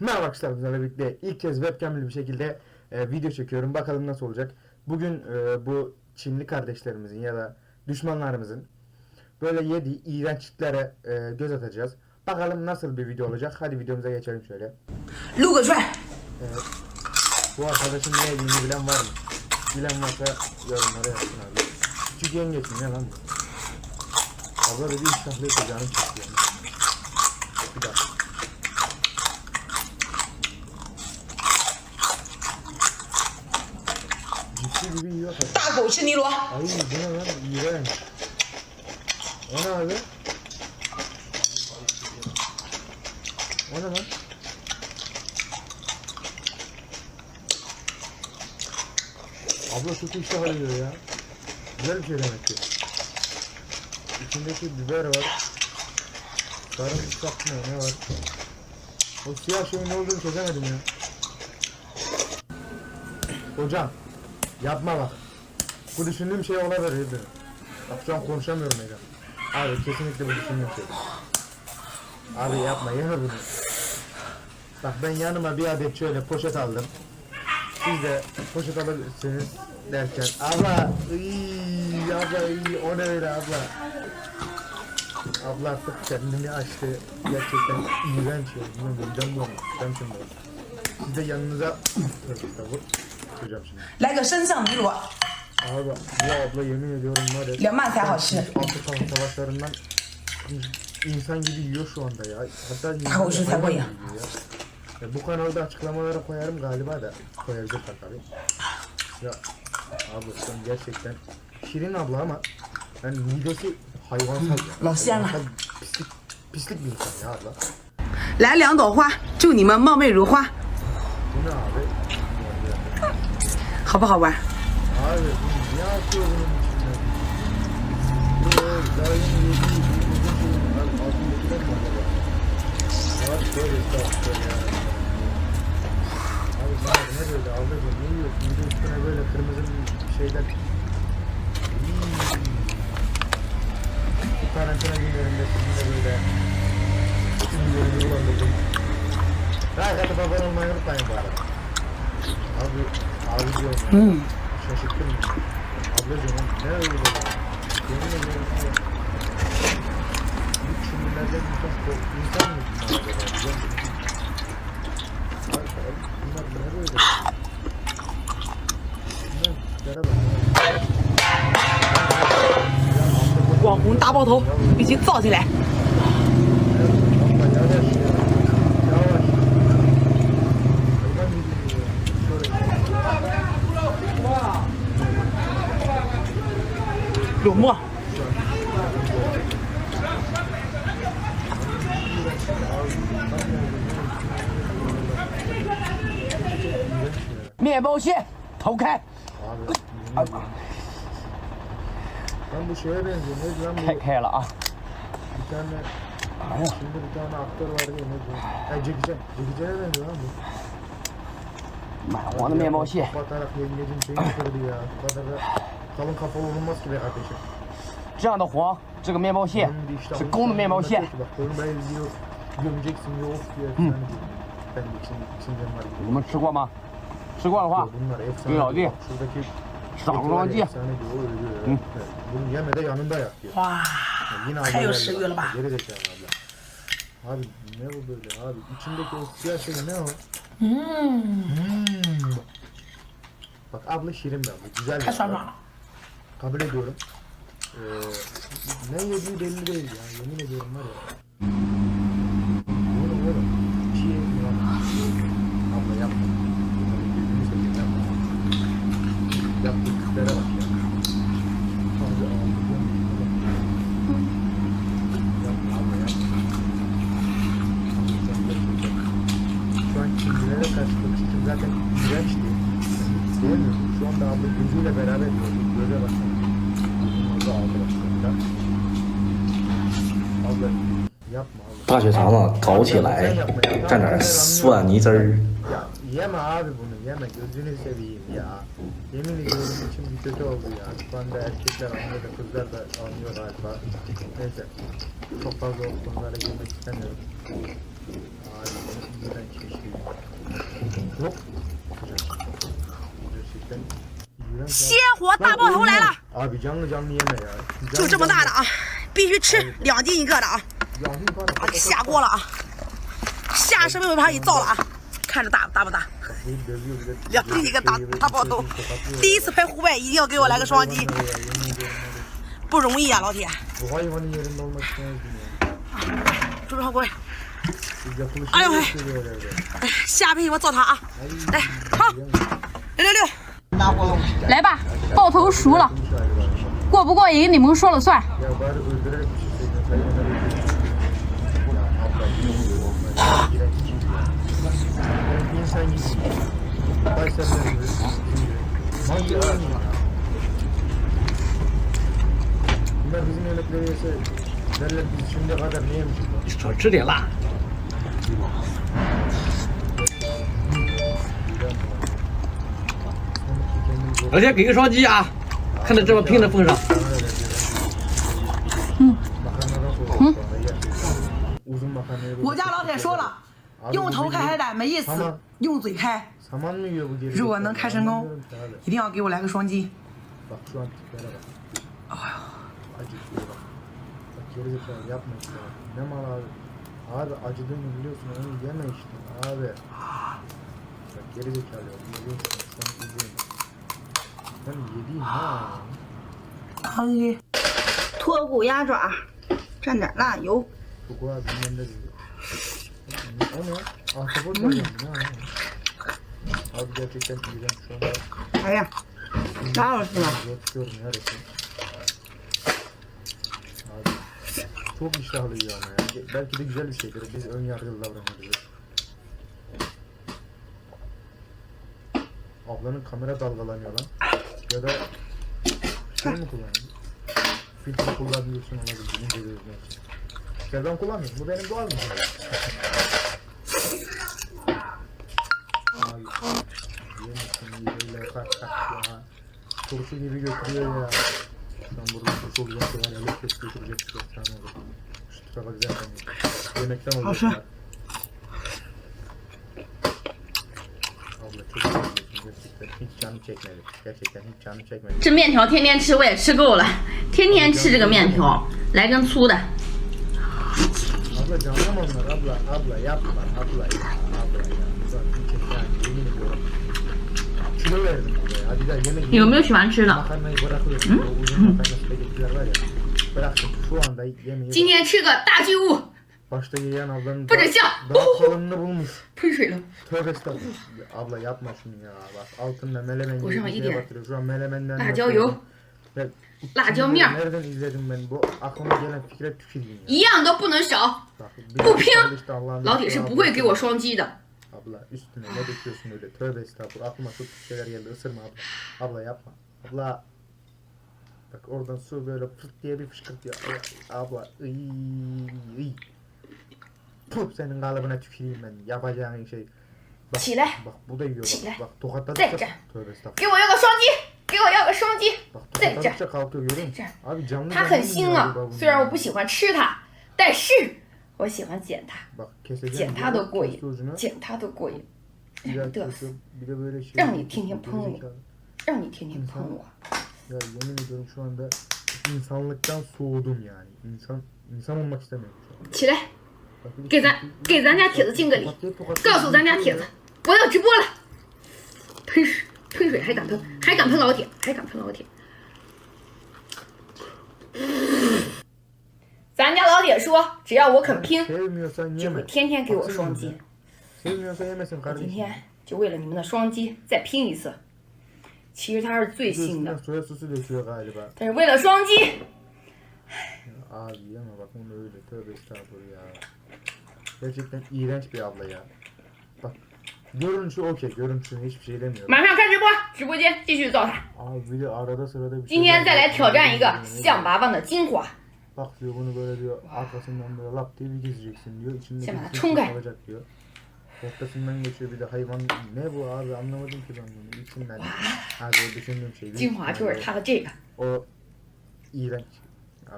Merhaba arkadaşlar bizlerle birlikte ilk kez webcamli bir şekilde e, video çekiyorum. Bakalım nasıl olacak. Bugün e, bu Çinli kardeşlerimizin ya da düşmanlarımızın böyle yediği iğrençliklere e, göz atacağız. Bakalım nasıl bir video olacak. Hadi videomuza geçelim şöyle. Lucas evet. Bu arkadaşın ne yediğini bilen var mı? Bilen varsa yorumlara yazsın abi. Küçük yengeç mi ne lan bu? Abla dedi iştahlı yapacağını çekiyor. Cipsi gibi yiyor tabii. 大狗吃尼罗， Ay bu ne lan? İğrenç. O ne abi? O ne lan? Abla çok iştah alıyor ya. Güzel bir şey demek ki. İçindeki biber var. Sarımsak mı ne var? O siyah şeyin ne olduğunu çözemedim ya. Hocam yapma bak. Bu düşündüğüm şey olabilir. Bak şu an konuşamıyorum Ega. Abi kesinlikle bu düşündüğüm şey. Abi yapma yeme bunu. Bak ben yanıma bir adet şöyle poşet aldım. Siz de poşet alabilirsiniz derken. Abla ıy, abla ıy, o ne öyle abla. Abla artık kendini açtı. Gerçekten iğrenç ya. Bilmiyorum midem bulanıyor. Ben şimdi. Siz de yanınıza Tövbe estağfurullah. Tutacağım şimdi. 来个身上尼罗， Abi bu abla yemin ediyorum var ya. 凉拌才好吃。 Altı kan savaşlarından insan gibi yiyor şu anda ya. Hatta Daha ucuz hayvan tabii gibi ya. yiyor ya. Ya bu kanalda açıklamalara koyarım galiba da koyabilirler tabii. Ya abi sen gerçekten Şirin abla ama yani midesi hayvansal ya. Lasyana. Hayvansal Pislik, pislik bir insan ya abla. 来两朵花，祝你们貌美如花， Bu ne abi? Ya, 好不好玩？ Abi bu ne atıyor bunun içine? Bu daha yeni yediği bir uzun şeyin altındakiler mi acaba? Var şöyle tatlı ya. Abi sana ne böyle ablacığım ne yiyorsun? Bir de üstüne böyle kırmızı bir şeyler. Hmm. Bu karantina günlerinde sizin de böyle Şimdi bulandırdım. Like atıp abone olmayı unutmayın bu arada. Abi, abi diyorum ya. 网红大爆头已经造起来。开开了啊！哎呀！满黄的面包屑。这样的黄，这个面包屑是公的面包屑。嗯。你们吃过吗？吃过的话，给老弟。Sağlancı ya. Bunu yeme de yanında yap diyor. Vah. Yine Kayır seviyorum ha. Geri zekalı abla. Abi ne bu böyle abi? İçindeki o siyah şey ne o? Hmm. hmm. Bak abla şirin ben bu. Güzel. Kasama. Kabul ediyorum. Ee, ne yediği belli değil ya. Yemin ediyorum var ya. 大血肠子搞起来蘸点蒜泥汁儿。鲜活大爆头来了。就这么大的啊。必须吃两斤一个的啊下锅了啊，下生命尾巴给造了啊！看着大大不大？两斤一个大大爆头，第一次拍户外一定要给我来个双击，不容易啊，老铁！Bu hayvanın yerinde olmak istemezdim ya. 猪肉锅，Yapılışı Ay, ay. gösteriyor herhalde. 哎，下辈子我造它啊！来，好，六六六。来吧，爆头熟了，过不过瘾，你们说了算。少吃点辣。而且给个双击啊！看在这么拼的份上嗯。我家老铁说了用头开海胆没意思用嘴开。如果能开成功一定要给我来个双击。哎呀şu an izleyin. Ben yediğim ha. 嘿，脱骨鸭爪，蘸点辣油。 Bu kadar bilmem ne dedi. O ne? Ahtapot mu yiyorum? Ne o? Abi gerçekten iğrenç şu anda. 哎呀，太好吃了！ Zor tutuyorum ya resmen. Abi çok iştahlı yiyor ama ya. Ge- Belki de güzel bir şeydir. Biz ön yargılı davranıyoruz. Ablanın kamera dalgalanıyor lan. Ya da şey mi kullanıyor? Filtre kullanıyorsun olabilir. İnce gözler. Ya ben kullanmıyorum. Bu benim doğal mı? Abi. Yemesin böyle kalk kalk ya. Turşu gibi götürüyor ya. Sen burada turşu olacak var ya. Lök lök götürecek bir şey. Tamam olur. Şu bak zaten. Yemekten oluyor. 这面条天天吃我也吃够了。天天吃这个面条来根粗的。有没有喜欢吃的？今天吃个大巨物 başta yiyen ablanın 不 daha, 准笑， daha kalınını bulmuş. 喷水了。 Tövbe estağfurullah. Abla yapma şunu ya. Bak altında melemen Boşuna gibi bir iyi şeye diye. batırıyor. Şu an melemenden辣椒yapıyorum.油， Ya,辣椒şimdi面儿 Nereden izledim ben bu aklıma gelen fikre tüküreyim ya. 一样都不能少。 Bak, Bu bir- ping- işte Allah'ın 老铁是不会给我双击的。 Abla üstüne ne döküyorsun öyle? Tövbe estağfurullah. Aklıma çok kötü şeyler geldi. Isırma abla. Abla yapma. Abla. Bak oradan su böyle fırt diye bir fışkırtıyor. Abla. Iy, iy. 起来！起来！再战！给我要个双击！给我要个双击！再战！再！他很腥啊，虽然我不喜欢吃它，但是我喜欢捡它，捡它都过瘾，捡它都过瘾。让你得瑟，让你天天喷我，让你天天喷我。起来给咱给咱家铁子敬个礼告诉咱家铁子我要直播了。喷水喷水还敢喷还敢喷老铁还敢喷老铁。咱家老铁说只要我肯拼就会天天给我双击。我今天就为了你们的双击再拼一次。其实它是最新的。但是为了双击马上开直播，直播间继续糟蹋。今天再来挑战一个象拔蚌的精华。先把它冲开。精华就是它的这个。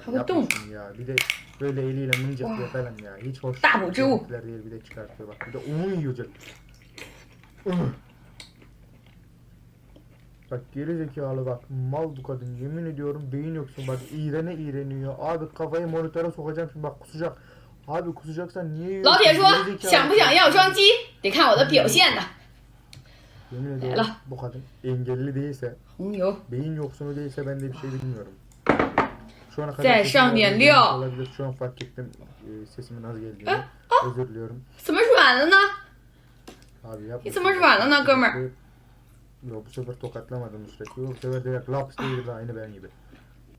好冻。böyle eliyle mıncıklıyor falan ya. Hiç hoş. Dabu cubu. görüntüler değil bir de çıkartıyor bak. Bir de onu yiyecek. Bak geri zekalı bak mal bu kadın yemin ediyorum beyin yoksun bak iğrene iğreniyor abi kafayı monitöre sokacağım şimdi bak kusacak abi kusacaksan niye yiyorsun 老铁说 Geri zekalı. 想不想要双击，得看我的表现的。 Yemin ediyorum bu kadın engelli değilse 红牛 beyin yoksunu değilse ben de bir şey bilmiyorum. Şu ana Zay sesim Shang Dian olabilir, Liu. olabilir. Şu an fark ettim e, sesimin az geldiğini. Özür diliyorum. 怎么软了呢？ Abi yapma. 你怎么软了呢，哥们儿？ Yok bu sefer tokatlamadım Nusret'i. Yok bu sefer direkt laps değildi aynı ben gibi.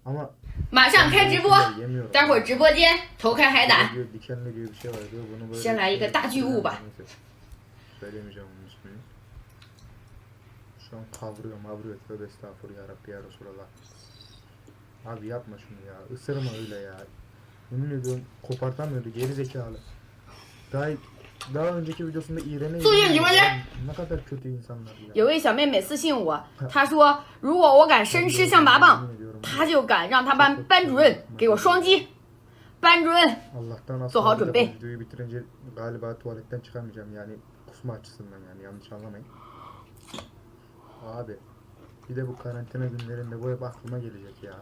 Ama 马上开直播， yemiyorum. 待会儿直播间头开海胆。 Diyor, dikenli diyor bir şey var diyor. Bunu böyle 先来一个大巨物吧 Neyse. Söylemeyeceğim onun ismini. Şu an kavruyor mavruyor. Tövbe estağfurullah ya Rabbi ya Resulallah. Abi yapma şunu ya. Isırma öyle ya. Yemin ediyorum kopartamıyordu geri zekalı. Daha daha önceki videosunda iğrene Su yiyin, iğrene- cıvıcı. Ne kadar kötü insanlar ya. 有位小妹妹私信我，她说如果我敢生吃象拔蚌，她就敢让她班班主任给我双击。班主任， Allah'tan az Zuhal kaldı da Bey. bu Videoyu bitirince galiba tuvaletten çıkamayacağım yani kusma açısından yani yanlış anlamayın. Abi bir de bu karantina günlerinde bu hep aklıma gelecek ya.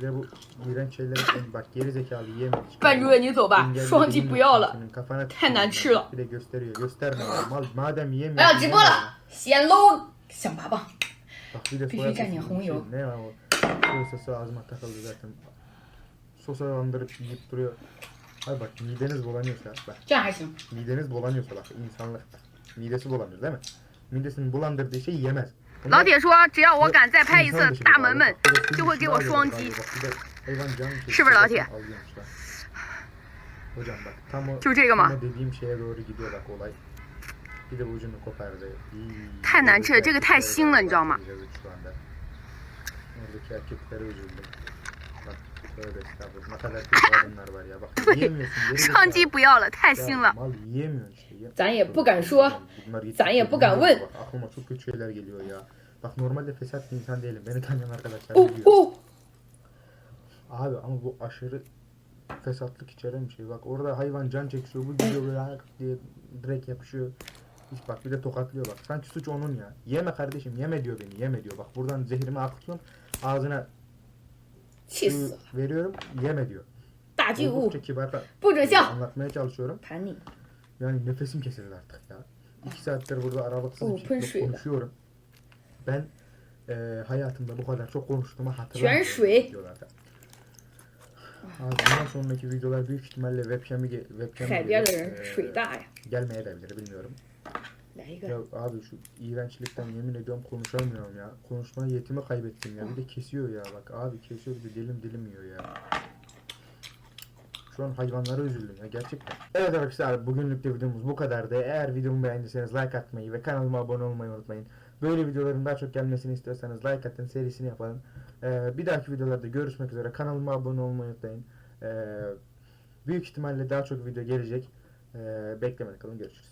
Bir de bu iğrenç şeyleri bak geri zekalı yiyemedik. 班主任你走吧， Engelli 双击 bilmiyorum 不要了， senin kafana太难吃了 Bir de gösteriyor. Gösterme ya. Mal, madem 我 yemiyorsun. 要直播 yeme 了 ya.，先搂象拔蚌。 Bak bir de Bir soya şey can ya, sosu, Honyo. Ne var o? Soya sosu ağzıma takıldı zaten. Sosa bandırıp yiyip duruyor. Ay bak mideniz bulanıyorsa bak 这样还行。 mideniz bulanıyorsa bak insanlık midesi bulanıyor değil mi? Midesini bulandırdığı şeyi yemez. 老铁说只要我敢再拍一次大门们就会给我双击是不是老铁就这个吗太难吃了这个太腥了你知道吗 tövbe estağfurullah. Ne kadar kötü kadınlar var ya. Bak yiyemiyorsun. geri 双 zekalı. 击不要了，太腥 Ya 了。 Mal yiyemiyorsun işte. Ye- 咱也不敢说 Bunlar yetişiyor. 咱也不敢问 Bak, aklıma çok kötü şeyler geliyor ya. Bak normalde fesat bir insan değilim. Beni tanıyan arkadaşlar 哦 biliyor. 哦， Abi ama bu aşırı fesatlık içeren bir şey. Bak orada hayvan can çekiyor. Bu gidiyor böyle ayak diye direkt yapışıyor. Hiç bak bir de tokatlıyor bak. Sanki suç onun ya. Yeme kardeşim yeme diyor beni. Yeme diyor. Bak buradan zehrimi akıtıyorum. Ağzına 气死 suyu 了！ veriyorum. Yeme diyor. 大巨物 Oldukça kibar da 不准笑， anlatmaya çalışıyorum. 盘你！ Yani nefesim kesildi artık ya. İki saattir burada aralıksız Oo, bir şekilde pın konuşuyorum. Ben eee hayatımda bu kadar çok konuştuğumu hatırlamıyorum. 泉水 videolarda. Abi bundan sonraki videolar büyük ihtimalle webcam'i ge- webcam 海边的人 eee, 水大呀！ gelmeyebilir bilmiyorum. Ya abi şu iğrençlikten yemin ediyorum konuşamıyorum ya. Konuşma yetimi kaybettim ya. Bir de kesiyor ya bak abi kesiyor bir de dilim dilim yiyor ya. Şu an hayvanlara üzüldüm ya gerçekten. Evet arkadaşlar bugünlük de videomuz bu kadardı. Eğer videomu beğendiyseniz like atmayı ve kanalıma abone olmayı unutmayın. Böyle videoların daha çok gelmesini istiyorsanız like atın serisini yapalım. Ee, bir dahaki videolarda görüşmek üzere. Kanalıma abone olmayı unutmayın. Ee, büyük ihtimalle daha çok video gelecek. Ee, beklemede kalın görüşürüz.